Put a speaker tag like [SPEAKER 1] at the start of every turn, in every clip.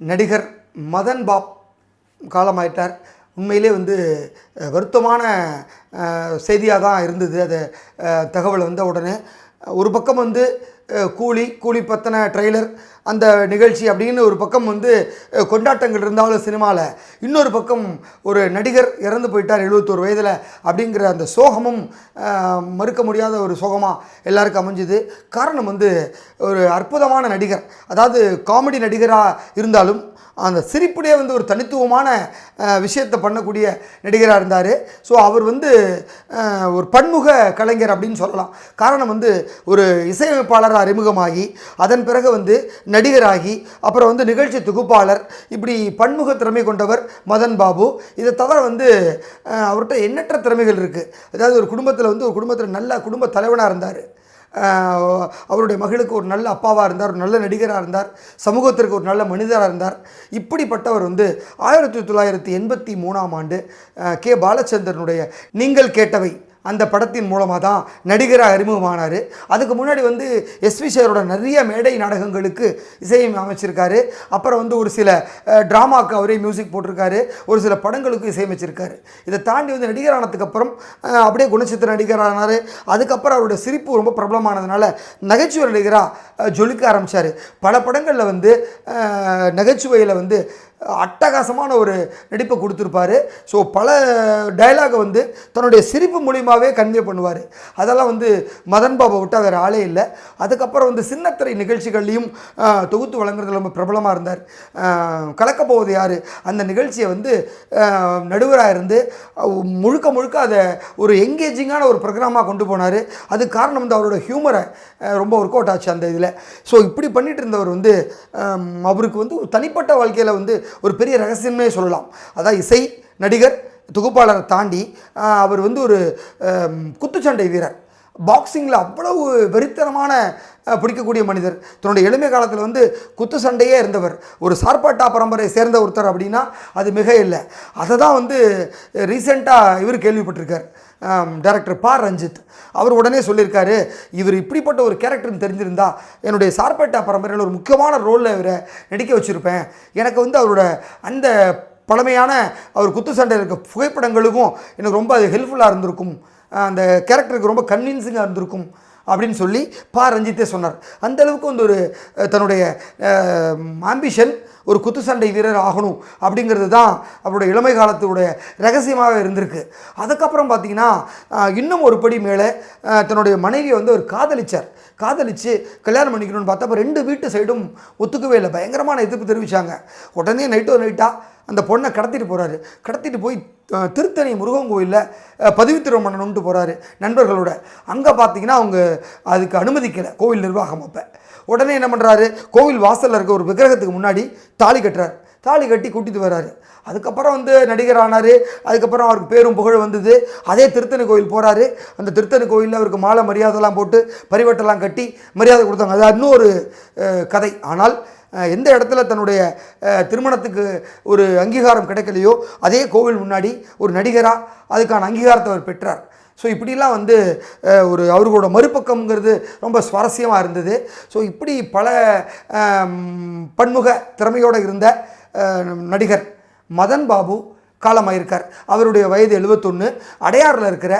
[SPEAKER 1] நடிகர் மதன் பாப் காலமாயிட்டார். உண்மையிலே வந்து வருத்தமான செய்தியாக தான் இருந்தது. அது தகவல் வந்த உடனே ஒரு பக்கம் வந்து கூலி கூலி பற்றின ட்ரெய்லர் அந்த நிகழ்ச்சி அப்படின்னு ஒரு பக்கம் வந்து கொண்டாட்டங்கள் இருந்தாலும் சினிமாவில் இன்னொரு பக்கம் ஒரு நடிகர் இறந்து போயிட்டார் எழுபத்தோரு வயதில் அப்படிங்கிற அந்த சோகமும் மறுக்க முடியாத ஒரு சோகமாக எல்லாருக்கும் அமைஞ்சுது. காரணம் வந்து ஒரு அற்புதமான நடிகர். அதாவது காமெடி நடிகராக இருந்தாலும் அந்த சிரிப்புடைய வந்து ஒரு தனித்துவமான விஷயத்தை பண்ணக்கூடிய நடிகராக இருந்தார். ஸோ அவர் வந்து ஒரு பன்முக கலைஞர் அப்படின்னு சொல்லலாம். காரணம் வந்து ஒரு இசையமைப்பாளராக அறிமுகமாகி அதன் பிறகு வந்து நடிகராகி அப்புறம் வந்து நிகழ்ச்சி தொகுப்பாளர் இப்படி பன்முக திறமை கொண்டவர் மதன் பாபு. இதை தவிர வந்து அவர்கிட்ட எண்ணற்ற திறமைகள் இருக்குது அதாவது ஒரு குடும்பத்தில் வந்து ஒரு குடும்பத்தில் நல்ல குடும்ப தலைவனாக இருந்தார். அவருடைய மகளுக்கு ஒரு நல்ல அப்பாவாக இருந்தார் ஒரு நல்ல நடிகராக இருந்தார் சமூகத்திற்கு ஒரு நல்ல மனிதராக இருந்தார். இப்படிப்பட்டவர் வந்து ஆயிரத்தி தொள்ளாயிரத்தி எண்பத்தி மூணாம் ஆண்டு கே. பாலச்சந்திரனுடைய நீங்கள் கேட்டவை. அந்த படத்தின் மூலமாக தான் நடிகராக அறிமுகமானார். அதுக்கு முன்னாடி வந்து எஸ்வி சேரோட நிறைய மேடை நாடகங்களுக்கு இசையை அமைச்சிருக்காரு. அப்புறம் வந்து ஒரு சில ட்ராமாக்கு அவரே மியூசிக் போட்டிருக்காரு. ஒரு சில படங்களுக்கு இசையமைச்சிருக்காரு. இதை தாண்டி வந்து நடிகரானதுக்கு அப்புறம் அப்படியே குணச்சித்திர நடிகரானார். அதுக்கப்புறம் அவருடைய சிரிப்பு ரொம்ப பிரபலமானதுனால நகைச்சுவை நடிகராக ஜொலிக்க ஆரம்பித்தார் பல படங்களில் வந்து நகைச்சுவையில் வந்து அட்டகாசமான ஒரு நடிப்பை கொடுத்துருப்பாரு. ஸோ பல டயலாகை வந்து தன்னுடைய சிரிப்பு மூலியமாகவே கன்வே பண்ணுவார். அதெல்லாம் வந்து மதன் பாபை விட்டால் வேறு ஆளே இல்லை. அதுக்கப்புறம் வந்து சின்னத்திரை நிகழ்ச்சிகள்லையும் தொகுத்து வழங்குறதுல ரொம்ப பிரபலமாக இருந்தார். கலக்கப்போவது போவது யார்? அந்த நிகழ்ச்சியை வந்து நடுவராக இருந்து முழுக்க முழுக்க அதை ஒரு எங்கேஜிங்கான ஒரு ப்ரோக்ராமாக கொண்டு போனார். அது காரணம் வந்து அவரோட ஹியூமரை ரொம்ப ஒர்க் அவுட் ஆச்சு அந்த இதில். ஸோ இப்படி பண்ணிகிட்டு இருந்தவர் வந்து அவருக்கு வந்து ஒரு தனிப்பட்ட வாழ்க்கையில் வந்து ஒரு பெரிய ரகசியமே சொல்லலாம். அதான் இசை நடிகர் தொகுப்பாளரை தாண்டி அவர் வந்து ஒரு குத்துச்சண்டை வீரர். பாக்ஸிங்கில் அவ்வளவு வெறித்தனமான பிடிக்கக்கூடிய மனிதர். தன்னுடைய எளிமை காலத்தில் வந்து குத்து சண்டையே இருந்தவர். ஒரு சார்பாட்டா பரம்பரையை சேர்ந்த ஒருத்தர் அப்படின்னா அது மிக இல்லை. அதை தான் வந்து ரீசெண்டாக இவர் கேள்விப்பட்டிருக்கார். டேரக்டர் பா ரஞ்சித். அவர் உடனே சொல்லியிருக்காரு இவர் இப்படிப்பட்ட ஒரு கேரக்டர்னு தெரிஞ்சிருந்தா என்னுடைய சார்பேட்டா பரம்பரையில் ஒரு முக்கியமான ரோலில் இவரை நடிக்க வச்சுருப்பேன். எனக்கு வந்து அவரோட அந்த பழமையான அவர் குத்து சண்டையில் இருக்க புகைப்படங்களுக்கும் எனக்கு ரொம்ப அது ஹெல்ப்ஃபுல்லாக இருந்திருக்கும். அந்த கேரக்டருக்கு ரொம்ப கன்வின்சிங்காக இருந்திருக்கும். அப்படின்னு சொல்லி பா ரஞ்சித்தே சொன்னார். அந்த அளவுக்கு வந்து ஒரு தன்னுடைய ஆம்பிஷன் ஒரு குத்து சண்டை வீரர் ஆகணும் அப்படிங்கிறது தான் அவருடைய இளமை காலத்துடைய ரகசியமாக இருந்திருக்கு. அதுக்கப்புறம் பார்த்தீங்கன்னா இன்னும் ஒரு படி மேலே தன்னுடைய மனைவியை வந்து அவர் காதலிச்சார். காதலித்து கல்யாணம் பண்ணிக்கணும்னு பார்த்தப்ப ரெண்டு வீட்டு சைடும் ஒத்துக்கவே இல்லை. பயங்கரமான எதிர்ப்பு தெரிவித்தாங்க உடனே நைட்டோ நைட்டாக அந்த பொண்ணை கடத்திட்டு போகிறாரு கடத்திட்டு போய் திருத்தணி முருகன் கோயிலில் அஹ், பதிவு திருமணம் போகிறாரு நண்பர்களோட. அங்கே பார்த்தீங்கன்னா அவங்க அதுக்கு அனுமதிக்கலை கோவில் நிர்வாகம் அப்போ. உடனே என்ன பண்ணுறாரு கோவில் வாசலில் இருக்க ஒரு விக்கிரகத்துக்கு முன்னாடி தாலி கட்டுறாரு. தாலி கட்டி கூட்டிட்டு வர்றாரு அதுக்கப்புறம் வந்து நடிகர் ஆனார். அதுக்கப்புறம் அவருக்கு பேரும் புகழ் வந்தது. அதே திருத்தணி கோயில் போகிறாரு அந்த திருத்தணி கோயிலில் அவருக்கு மாலை மரியாதைலாம் போட்டு பரிவட்டெல்லாம் கட்டி மரியாதை கொடுத்தாங்க. அது இன்னொரு ஒரு கதை. ஆனால் எந்த இடத்துல தன்னுடைய திருமணத்துக்கு ஒரு அங்கீகாரம் கிடைக்கலையோ அதே கோவில் முன்னாடி ஒரு நடிகராக அதுக்கான அங்கீகாரத்தை அவர் பெற்றார். ஸோ இப்படிலாம் வந்து ஒரு அவர்களோட மறுபக்கம்ங்கிறது ரொம்ப சுவாரஸ்யமாக இருந்தது. ஸோ இப்படி பல பன்முக திறமையோடு இருந்த நடிகர் மதன் பாபு காலமாயிருக்கார். அவருடைய வயது எழுபத்தொன்று அடையாறில் இருக்கிற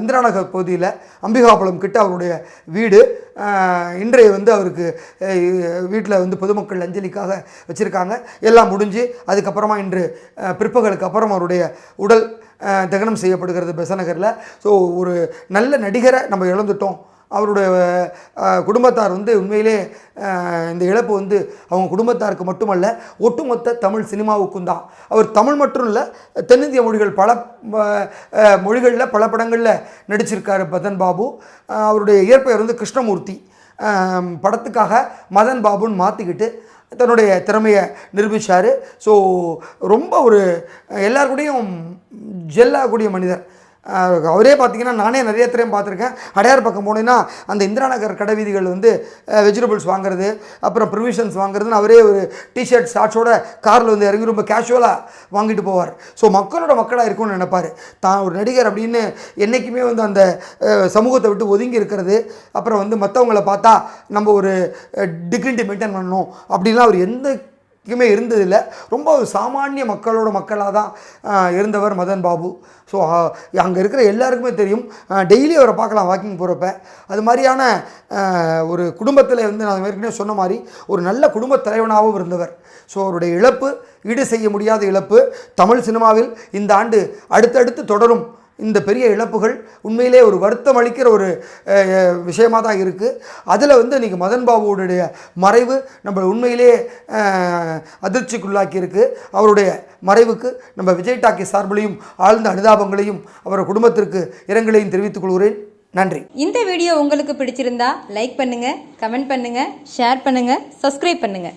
[SPEAKER 1] இந்திராநகர் பகுதியில் அம்பிகாபுரம் கிட்ட அவருடைய வீடு. இன்றைய வந்து அவருக்கு வீட்டில் வந்து பொதுமக்கள் அஞ்சலிக்காக வச்சுருக்காங்க. எல்லாம் முடிஞ்சு அதுக்கப்புறமா இன்று பிற்பகலுக்கு அப்புறம் அவருடைய உடல் தகனம் செய்யப்படுகிறது பெசநகரில். ஸோ ஒரு நல்ல நடிகரை நம்ம இழந்துட்டோம் அவருடைய குடும்பத்தார் வந்து உண்மையிலே இந்த இழப்பு வந்து அவங்க குடும்பத்தாருக்கு மட்டுமல்ல ஒட்டுமொத்த தமிழ் சினிமாவுக்கும் தான். அவர் தமிழ் மட்டும் இல்லை தென்னிந்திய மொழிகள் பல மொழிகளில் பல படங்களில் நடிச்சிருக்காரு மதன் பாபு. அவருடைய இயற்பெயர் வந்து கிருஷ்ணமூர்த்தி. படத்துக்காக மதன் பாபுன்னு மாற்றிக்கிட்டு தன்னுடைய திறமையை நிரூபித்தார் ஸோ ரொம்ப ஒரு எல்லார் கூடயும் ஜெல்லாகக்கூடிய மனிதர். அவரே பார்த்தீங்கன்னா நானே நிறைய திரையும் பார்த்துருக்கேன். அடையார் பக்கம் போனேன்னா அந்த இந்திரா நகர் கடை வீதிகள் வந்து வெஜிடபிள்ஸ் வாங்குறது அப்புறம் ப்ரொவிஷன்ஸ் வாங்குறதுன்னு அவரே ஒரு டிஷர்ட் ஷார்ட்ஸோட காரில் வந்து இறங்கி ரொம்ப கேஷுவலாக வாங்கிட்டு போவார். ஸோ மக்களோட மக்களாக இருக்கும்னு நினைப்பார். தான் ஒரு நடிகர் அப்படின்னு என்றைக்குமே வந்து அந்த சமூகத்தை விட்டு ஒதுங்கி இருக்கிறது. அப்புறம் வந்து மற்றவங்கள பார்த்தா நம்ம ஒரு டிக்னிட்டி மெயின்டைன் பண்ணணும் அப்படின்லாம் அவர் எந்த என்றைக்குமே இருந்ததில்லை. ரொம்ப ஒரு சாமானிய மக்களோட மக்களாக தான் இருந்தவர் மதன் பாபு. ஸோ அங்கே இருக்கிற எல்லாருக்குமே தெரியும். டெய்லி அவரை பார்க்கலாம் வாக்கிங் போகிறப்ப அது மாதிரியான ஒரு குடும்பத்தில் வந்து நான் ஏற்கனவே சொன்ன மாதிரி ஒரு நல்ல குடும்பத் தலைவனாகவும் இருந்தவர். ஸோ அவருடைய இழப்பு ஈடு செய்ய முடியாத இழப்பு தமிழ் சினிமாவில் இந்த ஆண்டு அடுத்தடுத்து தொடரும். இந்த பெரிய இழப்புகள் உண்மையிலே ஒரு வருத்தம் அளிக்கிற ஒரு விஷயமாக தான் இருக்குது அதில் வந்து இன்றைக்கி மதன் பாபுடைய மறைவு நம்ம உண்மையிலே அதிர்ச்சிக்குள்ளாக்கி இருக்குது அவருடைய மறைவுக்கு நம்ம விஜய் டாக்கி சார்பிலையும் ஆழ்ந்த அனுதாபங்களையும் அவர் குடும்பத்திற்கு இரங்கலையும் தெரிவித்துக் கொள்கிறேன். நன்றி.
[SPEAKER 2] இந்த வீடியோ உங்களுக்கு பிடிச்சிருந்தா லைக் பண்ணுங்கள் கமெண்ட் பண்ணுங்கள் ஷேர் பண்ணுங்கள் சப்ஸ்கிரைப் பண்ணுங்கள்